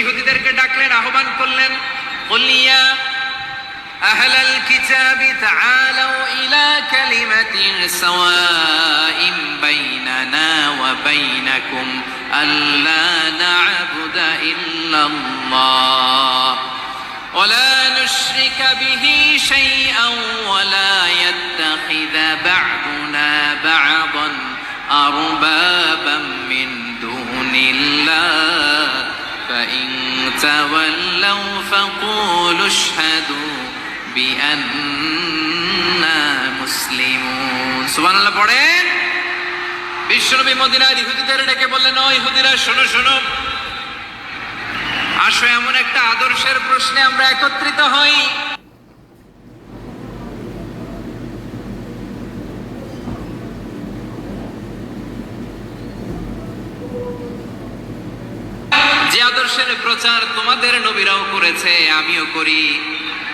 ইহুদিদেরকে ডাকলেন আহ্বান করলেন বলিয়া أهل الكتاب تعالوا إلى كلمة سواء بيننا وبينكم ألا نعبد إلا الله ولا نشرك به شيئا ولا يتخذ بعضنا بعضا أربابا من دون الله فإن تولوا فقولوا اشهدوا بأننا مسلمون سبحان الله পড়েন বিশ্বনবী মদিনার ইহুদিদের ডেকে বললেন ও ইহুদিরা শোনো শোনো আসো এমন একটা আদর্শের প্রশ্নে আমরা একত্রিত হই আদর্শের প্রচার তোমাদের নবীরাও করেছে, আমিও করি।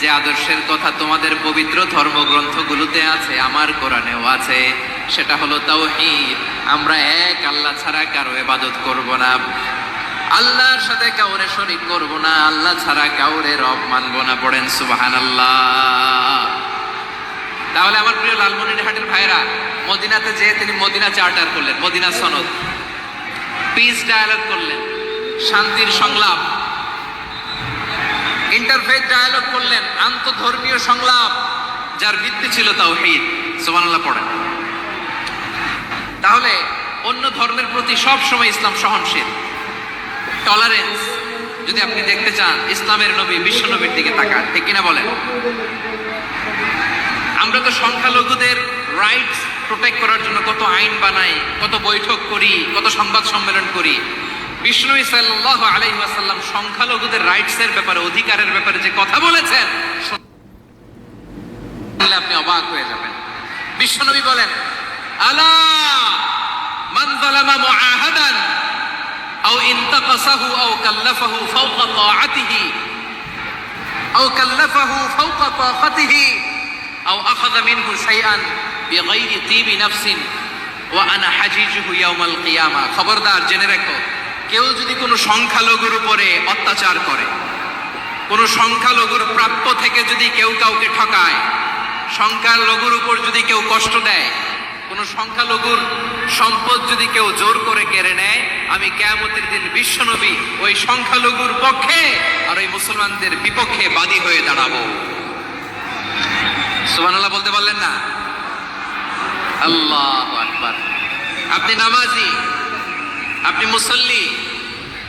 যে আদর্শের কথা তোমাদের পবিত্র ধর্মগ্রন্থগুলোতে আছে, আমার কোরআনেও আছে, সেটা হলো তাওহীদ। আমরা এক, আল্লাহ ছাড়া কারও ইবাদত করব না। আল্লাহর সাথে কাউরে শরীক করব না, আল্লাহ ছাড়া কাউরে রব মানব না, পড়েন সুবহানাল্লাহ। তাহলে আমার প্রিয় লালমনির হাটের ভাইরা মদিনাতে যেয়ে তিনি মদিনা চার্টার করলেন, মদিনা সনদ। পিস ডায়ালগ করলেন। শান্তির সংলাপ। ইন্টারফেথ ডায়ালগ করলেন আন্তধর্মীয় সংলাপ, যার ভিত্তি ছিল তাওহীদ। সুবহানাল্লাহ, পড়েন। তাহলে অন্য ধর্মের প্রতি সব সময় ইসলাম সহনশীল। টলারেন্স যদি আপনি দেখতে চান, ইসলামের নবী বিশ্ব নবীর দিকে তাকান, ঠিক কিনা বলেন? আমরা তো সংখ্যালঘুদের রাইটস প্রোটেক্ট করার জন্য কত আইন বানাই, কত বৈঠক করি, কত সংবাদ সম্মেলন করি। বিষ্ণু সাল্লাহ আলাইহি ওয়াসাল্লাম সংখ্যালঘুদের রাইটস এর ব্যাপারে, অধিকারের ব্যাপারে যে কথা বলেছেন আপনি অবাক হয়ে যাবেন। বিশ্বনবী বলেন, আলা মান যালামা মুআহাদান আও ইনতাকাসাহু আও কাল্লাফাহু ফাওকা তাআতিহি আও কাল্লাফাহু ফাওকা তাকাতিহি আও আখাযা মিনহু শাইআন বিগাইরি তিবি নাফসিন ওয়া আনা হাজিজুহু ইয়াউমাল কিয়ামা। খবরদার, জেনে রাখো কেউ যদি কোনো সংখ্যালঘুর উপরে অত্যাচার করে, কোনো সংখ্যালঘুর প্রাপ্য থেকে যদি কেউ কাউকে ঠকায়, সংখ্যালঘুর উপর যদি কেউ কষ্ট দেয়, কোনো সংখ্যালঘুর সম্পদ যদি কেউ জোর করে কেড়ে নেয়, আমি কেয়ামতের দিন বিশ্বনবী ওই সংখ্যালঘুর পক্ষে আর ওই মুসলমানদের বিপক্ষে বাদী হয়ে দাঁড়াবো। সুবহানাল্লাহ বলতে পারলেন না? আল্লাহ আপনি নামাজি? আপনি মুসল্লি?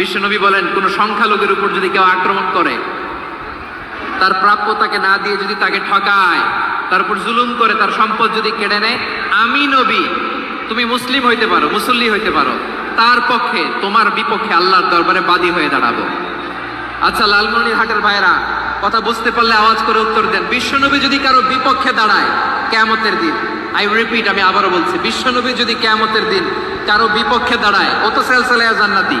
বিশ্বনবী বলেন, কোন সংখ্যালঘুর উপর যদি কেউ আক্রমণ করে, তার প্রাপ্য তাকে না দিয়ে যদি তাকে ঠকায়, তার উপর জুলুম করে, তার সম্পদ যদি কেড়ে নেয়, আমি নবী, তুমি মুসলিম হইতে পারো, মুসল্লি হইতে পারো, তার পক্ষে, তোমার বিপক্ষে আল্লাহর দরবারে বাদী হয়ে দাঁড়াবো। আচ্ছা লালমনির হাটের ভাইরা কথা বুঝতে পারলে আওয়াজ করে উত্তর দেন। বিশ্বনবী যদি কারও বিপক্ষে দাঁড়ায়, কেয়ামতের দিন আই রিপিট আমি আবারও বলছি, বিশ্বনবী যদি কেয়ামতের দিন কারও বিপক্ষে দাঁড়ায় ও তো জান্নাতি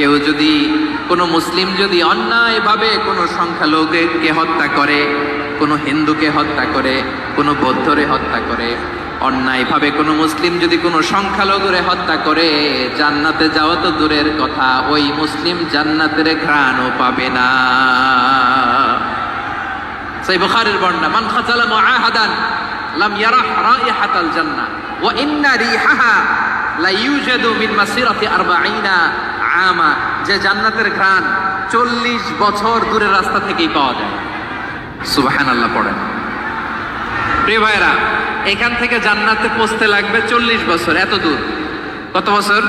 কেউ যদি, কোনো মুসলিম যদি অন্যায়ভাবে কোনো সংখ্যালঘুকে হত্যা করে, কোনো হিন্দুকে হত্যা করে, কোনো বৌদ্ধরে হত্যা করে, অন্যায়ভাবে কোনো মুসলিম যদি কোনো সংখ্যালঘুরে হত্যা করে, জান্নাতে যাওয়া তো দূরের কথা, ওই মুসলিম জান্নাতের ঘ্রাণও পাবে না। সেই বুখারীর বর্ণনা, মান খাতালা মুআহাদান লাম ইয়ারাহ রাইহাতাল জান্নাহ, ওয়া ইন্না রিহাহা লা ইউজাদু মিন মাসিরাতি 40 আমা, যে জান্নাতের ঘ্রাণ 40 বছর দূরের রাস্তা থেকেই পাওয়া যায়। সুবাহান আল্লাহ পড়েন। প্রিয় ভাইরা এখান থেকে জান্নাতে পৌঁছতে লাগবে চল্লিশ বছর, এত দূর। কত বছর?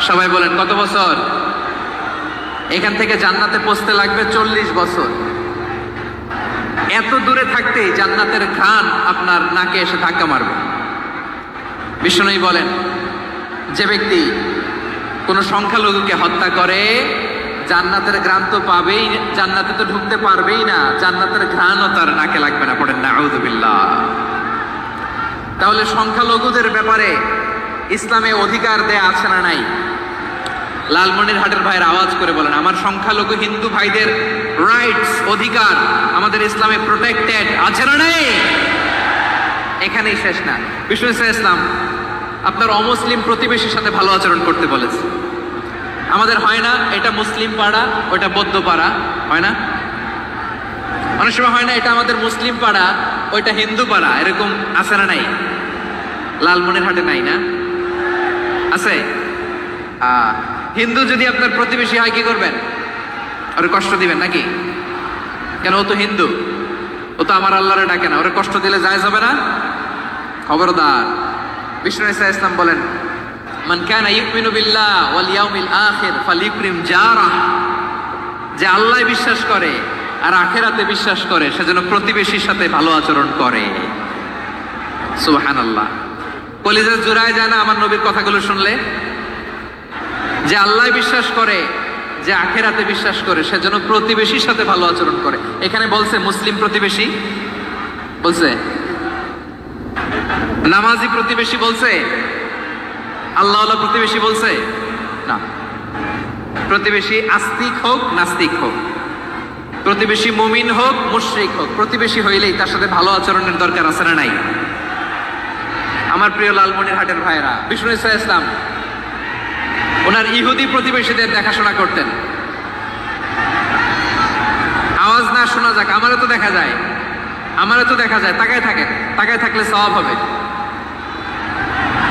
সবাই বলেন, কত বছর? এখান থেকে জান্নাতে পৌঁছতে লাগবে চল্লিশ বছর। এত দূরে থাকতেই জান্নাতের ঘ্রাণ আপনার নাকে এসে ধাক্কা মারবে। বিষ্ণুই বলেন, যে ব্যক্তি কোনো সংখ্যালঘুকে হত্যা করে, জান্নাতের ঘ্রাণ তো পাবেই, জান্নাতে তো ঢুকতে পারবেই না, জান্নাতের ঘ্রাণও তার নাকে লাগবে না, পড়েন না তাহলে সংখ্যালঘুদের ব্যাপারে ইসলামে অধিকার দেয়া আছে না নাই? লালমনির হাটের ভাইয়ের আওয়াজ করে বলেন, আমার সংখ্যালঘু হিন্দু ভাইদের রাইটস অধিকার আমাদের ইসলামে প্রোটেক্টেড আছে না নাই? এখানেই শেষ না। ইসা ইসলাম আপনার অমুসলিম প্রতিবেশীর সাথে ভালো আচরণ করতে বলেছে। আমাদের হয় না, এটা মুসলিম পাড়া, ওটা বৌদ্ধ পাড়া, হয় না? অনেক সময় হয় না, এটা আমাদের মুসলিম পাড়া, ওইটা হিন্দু পাড়া, এরকম আছে না নাই? লালমনির হাটে নাই না? আছে? হিন্দু যদি আপনার প্রতিবেশী হয়, কি করবেন? ওরে কষ্ট দিবেন নাকি? কেন, ও তো হিন্দু। ও তো আমার আল্লাহরে ডাকে না, ওরে কষ্ট দিলে যায় যাবে না? খবরদার। বিষ্ণু ইসা ইসলাম বলেন, মান কানা ইউমিনু বিল্লাহ ওয়াল ইয়াউমিল আখির ফালিউকরিম জারাহ। যে আল্লাহ বিশ্বাস করে আর আখেরাতে বিশ্বাস করে সেজন্য প্রতিবেশীর সাথে ভালো আচরণ করে। সুবহানাল্লাহ। কলিজা জুড়ায় যায় না আমার নবীর কথাগুলো শুনলে? যে আল্লাহ বিশ্বাস করে, যে আখেরাতে বিশ্বাস করে সেজন্য প্রতিবেশীর সাথে ভালো আচরণ করে। এখানে বলছে মুসলিম প্রতিবেশী? বলছে নামাজি প্রতিবেশী বলছে? আল্লাহ প্রতিবেশী বলছে? না। প্রতিবেশী আস্তিক হোক, নাস্তিক হোক। প্রতিবেশী মুমিন হোক, মুশরিক হোক। প্রতিবেশী হইলেই তার সাথে ভালো আচরণের দরকার আছে না নাই? আমার প্রিয় লালমনির হাটের ভাইরা বিষ্ণু ইসা ইসলাম, ওনার ইহুদি প্রতিবেশীদের দেখাশোনা করতেন। আওয়াজ না শোনা যাক, আমারও তো দেখা যায়। আমারও তো দেখা যায়, তাকায় থাকেন। তাকায় থাকলে সওয়াব হবে।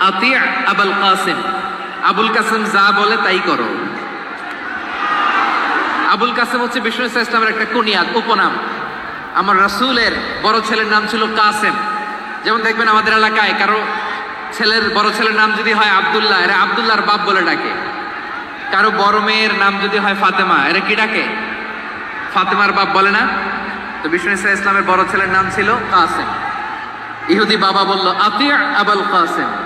আতি আবুল কাসিম। আবুল কাসিম যা বলে তাই করো। আবুল কাসিম হচ্ছে বিষ্ণু ইসলামের একটা কুনিয়াত উপনাম। আমার রাসূলের বড় ছেলের নাম ছিল কাসেম। যেমন দেখবেন আমাদের এলাকায় কারও ছেলের বড় ছেলের নাম যদি হয় আব্দুল্লাহ, এরা আব্দুল্লাহর বাপ বলে ডাকে। কারও বড় মেয়ের নাম যদি হয় ফাতেমা, এরা কি ডাকে? ফাতেমার বাপ বলে না? তো বিষ্ণু ইসা ইসলামের বড় ছেলের নাম ছিল কাসেম। ইহুদি বাবা বলল আতিয়া আবুল কাসেম।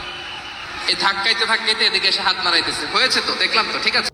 এই ধাক্কাইতে ধাক্কাইতে এদিকে এসে হাত মারাইতেছে হয়েছে তো? দেখলাম তো ঠিক আছে?